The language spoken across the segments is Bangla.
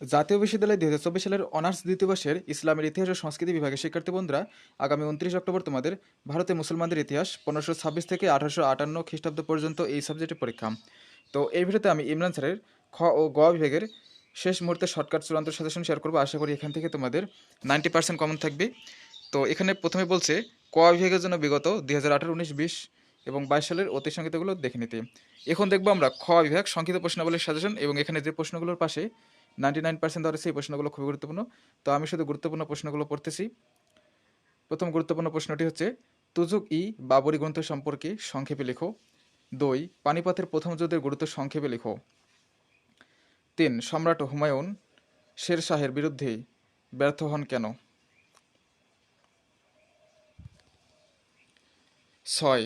জাতীয় বিশ্ববিদ্যালয় দুই হাজার চব্বিশ সালের অনার্স দ্বিতীয় বর্ষের ইসলামের ইতিহাস ও সংস্কৃতি বিভাগের শিক্ষার্থী বন্ধুরা, আগামী উনত্রিশ অক্টোবর তোমাদের ভারতের মুসলমানদের ইতিহাস পনেরোশো ছাব্বিশ থেকে আঠারোশো আটান্ন খ্রিস্টাব্দ পর্যন্ত এই সাবজেক্টের পরীক্ষা। তো এই ভিডিওতে আমি ইমরান স্যারের খ ও গ বিভাগের শেষ মুহূর্তে শর্টকাট চূড়ান্ত সাজেশন শেয়ার করব। আশা করি এখান থেকে তোমাদের নাইনটি পার্সেন্ট কমন থাকবে। তো এখানে প্রথমে বলছে, ক বিভাগের জন্য বিগত দুই হাজার আঠারো, উনিশ, বিশ এবং বাইশ সালের অতি সংহিতাগুলো দেখে নিতে। এখন দেখব আমরা খ বিভাগ সংক্ষিপ্ত প্রশ্নাবলীর সাজেশন এবং এখানে যে প্রশ্নগুলোর পাশে নাইনটি নাইন পার্সেন্ট ধরেছে, এই প্রশ্নগুলো খুবই গুরুত্বপূর্ণ। তো আমি শুধু গুরুত্বপূর্ণ প্রশ্নগুলো পড়তেছি। প্রথম গুরুত্বপূর্ণ প্রশ্নটি হচ্ছে, তুজুক ই বাবরি গ্রন্থ সম্পর্কে সংক্ষেপে লেখো। দুই, পানিপথের প্রথম যুদ্ধের গুরুত্ব সংক্ষেপে লেখো। তিন, সম্রাট হুমায়ুন শের শাহের বিরুদ্ধে ব্যর্থ হন কেন? ছয়,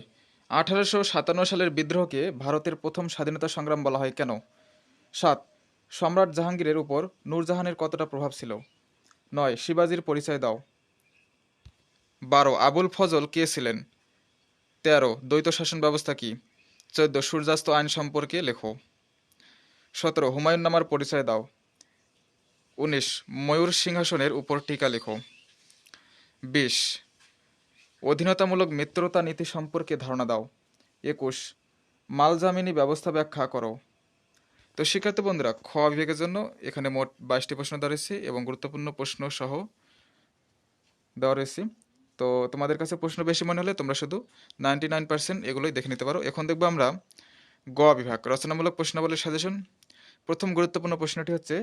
আঠারোশো সাতান্ন সালের বিদ্রোহকে ভারতের প্রথম স্বাধীনতা সংগ্রাম বলা হয় কেন? সাত সম্রাট জাহাঙ্গীরের উপর নূরজাহানের কতটা প্রভাব ছিল? নয়, শিবাজির পরিচয় দাও। বারো, আবুল ফজল কে ছিলেন? তেরো, দ্বৈত শাসন ব্যবস্থা কি? চোদ্দ, সূর্যাস্ত আইন সম্পর্কে লেখো। সতেরো হুমায়ুন নামার পরিচয় দাও। উনিশ, ময়ূর সিংহাসনের উপর টিকা লেখো। বিশ, অধীনতামূলক মিত্রতা নীতি সম্পর্কে ধারণা দাও। একুশ, মালজামিনী ব্যবস্থা ব্যাখ্যা করো। তো শিক্ষার্থী বন্ধুরা, খ বিভাগের জন্য এখানে মোট বাইশটি প্রশ্ন দেওয়া রয়েছে এবং গুরুত্বপূর্ণ প্রশ্ন সহ দেওয়া রয়েছে। তো তোমাদের কাছে প্রশ্ন বেশি মনে হলে তোমরা শুধু নাইনটি নাইন পার্সেন্ট এগুলোই দেখে নিতে পারো। এখন দেখব আমরা গ বিভাগ, রচনামূলক প্রশ্নাবলীর সাজেশন প্রথম গুরুত্বপূর্ণ প্রশ্নটি হচ্ছে,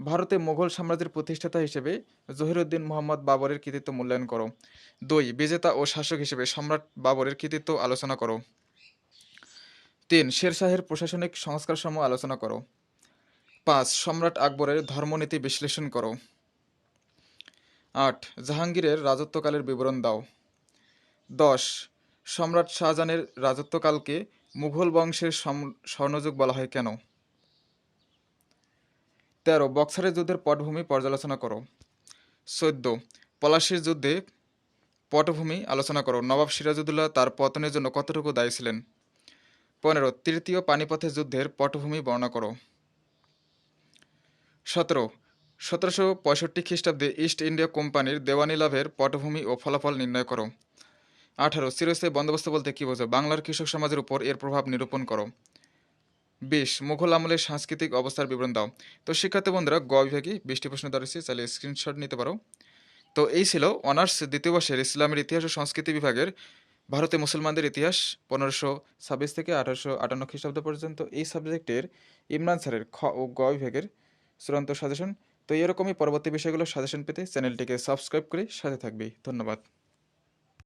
ভারতে মোগল সাম্রাজ্যের প্রতিষ্ঠাতা হিসেবে জহিরুদ্দিন মোহাম্মদ বাবরের কৃতিত্ব মূল্যায়ন করো। দুই, বিজেতা ও শাসক হিসেবে সম্রাট বাবরের কৃতিত্ব আলোচনা করো। তিন শেরশাহের প্রশাসনিক সংস্কারসমূহ আলোচনা করো। পাঁচ, সম্রাট আকবরের ধর্মনীতি বিশ্লেষণ করো। আট, জাহাঙ্গীরের রাজত্বকালের বিবরণ দাও। দশ, সম্রাট শাহজাহানের রাজত্বকালকে মুঘল বংশের স্বর্ণযুগ বলা হয় কেন? তেরো, বক্সারের যুদ্ধের পটভূমি পর্যালোচনা করো। চোদ্দ, পলাশির যুদ্ধে পটভূমি আলোচনা করো। নবাব সিরাজউদ্দৌলা তার পতনের জন্য কতটুকু দায়ী ছিলেন? পনেরো, তৃতীয় পানিপথের যুদ্ধের পটভূমি বর্ণনা করো। সতেরো, সতেরোশো পঁয়ষট্টি খ্রিস্টাব্দে ইস্ট ইন্ডিয়া কোম্পানির দেওয়ানি লাভের পটভূমি ও ফলাফল নির্ণয় করো। আঠারো চিরস্থায়ী বন্দোবস্ত বলতে কী বোঝো? বাংলার কৃষক সমাজের উপর এর প্রভাব নিরূপণ করো। বিশ, মুঘল আমলের সাংস্কৃতিক অবস্থার বিবরণ দাও। তো শিক্ষার্থী বন্ধুরা, গ বিভাগে বিশটি প্রশ্ন ধরেছি, চাইলে স্ক্রিনশট নিতে পারো। তো এই ছিল অনার্স দ্বিতীয় বর্ষের ইসলামের ইতিহাস ও সংস্কৃতি বিভাগের ভারতে মুসলমানদের ইতিহাস পনেরোশো ছাব্বিশ থেকে আঠারোশো আটান্ন খ্রিস্টাব্দ পর্যন্ত এই সাবজেক্টের ইমরান স্যারের খ ও গ বিভাগের চূড়ান্ত সাজেশন। তো এরকমই পরবর্তী বিষয়গুলো সাজেশন পেতে চ্যানেলটিকে সাবস্ক্রাইব করে সাথে থাকবে। ধন্যবাদ।